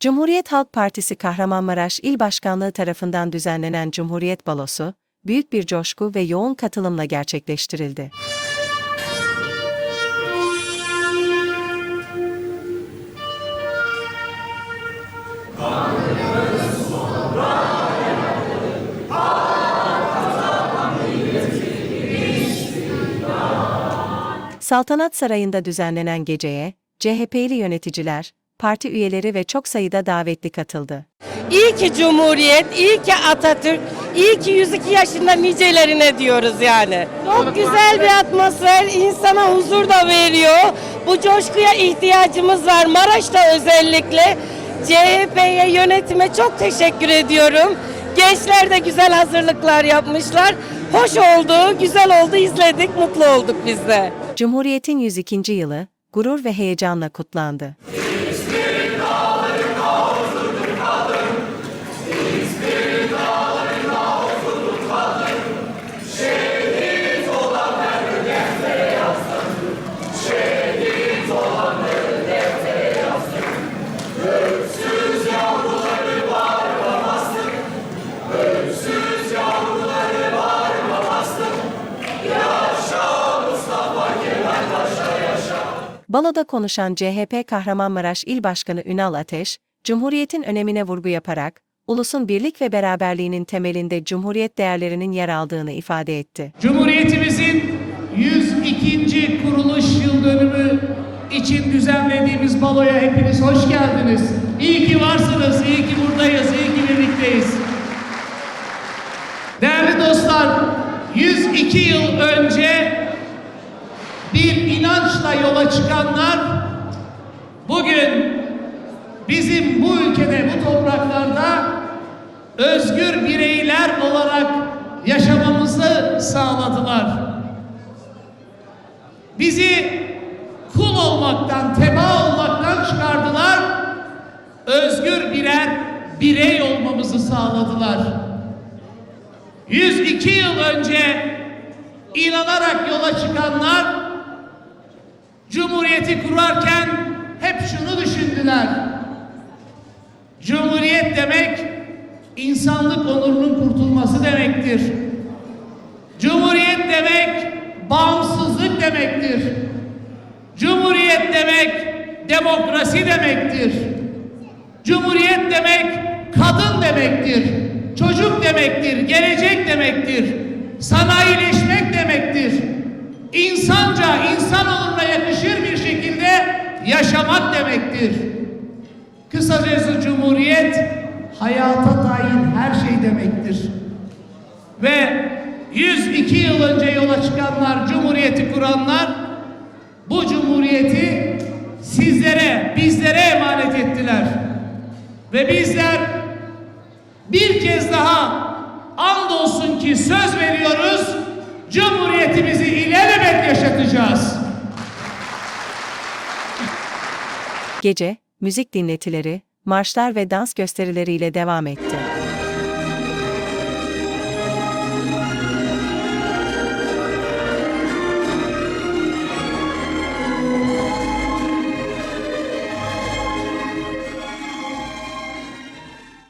Cumhuriyet Halk Partisi Kahramanmaraş İl Başkanlığı tarafından düzenlenen Cumhuriyet Balosu, büyük bir coşku ve yoğun katılımla gerçekleştirildi. Saltanat Sarayı'nda düzenlenen geceye, CHP'li yöneticiler, parti üyeleri ve çok sayıda davetli katıldı. İyi ki Cumhuriyet, iyi ki Atatürk, iyi ki 102 yaşında nicelerine diyoruz yani. Çok güzel bir atmosfer, insana huzur da veriyor. Bu coşkuya ihtiyacımız var. Maraş'ta özellikle CHP'ye, yönetime çok teşekkür ediyorum. Gençler de güzel hazırlıklar yapmışlar. Hoş oldu, güzel oldu, izledik, mutlu olduk biz de. Cumhuriyet'in 102. yılı, gurur ve heyecanla kutlandı. Baloda konuşan CHP Kahramanmaraş İl Başkanı Ünal Ateş, Cumhuriyet'in önemine vurgu yaparak, ulusun birlik ve beraberliğinin temelinde Cumhuriyet değerlerinin yer aldığını ifade etti. Cumhuriyetimizin 102. kuruluş yıl dönümü için düzenlediğimiz baloya hepiniz hoş geldiniz. İyi ki varsınız, iyi ki buradayız, iyi ki birlikteyiz. Değerli dostlar, 102 yıl önce bir inançla yola çıkanlar bugün bizim bu ülkede, bu topraklarda özgür bireyler olarak yaşamamızı sağladılar. Bizi kul olmaktan, teba olmaktan çıkardılar. Özgür birer birey olmamızı sağladılar. 102 yıl önce inanarak yola çıkanlar Cumhuriyeti kurarken hep şunu düşündüler. Cumhuriyet demek insanlık onurunun kurtulması demektir. Cumhuriyet demek bağımsızlık demektir. Cumhuriyet demek demokrasi demektir. Cumhuriyet demek kadın demektir. Çocuk demektir, gelecek demektir. Sanayileşmek demektir. İnsanca, insan yaşamak demektir. Kısacası Cumhuriyet hayata dair her şey demektir. Ve 102 yıl önce yola çıkanlar, Cumhuriyeti kuranlar bu Cumhuriyeti sizlere, bizlere emanet ettiler. Ve bizler bir kez daha andolsun ki söz veriyoruz, Cumhuriyetimizi ilelebet yaşatacağız. Gece, müzik dinletileri, marşlar ve dans gösterileriyle devam etti.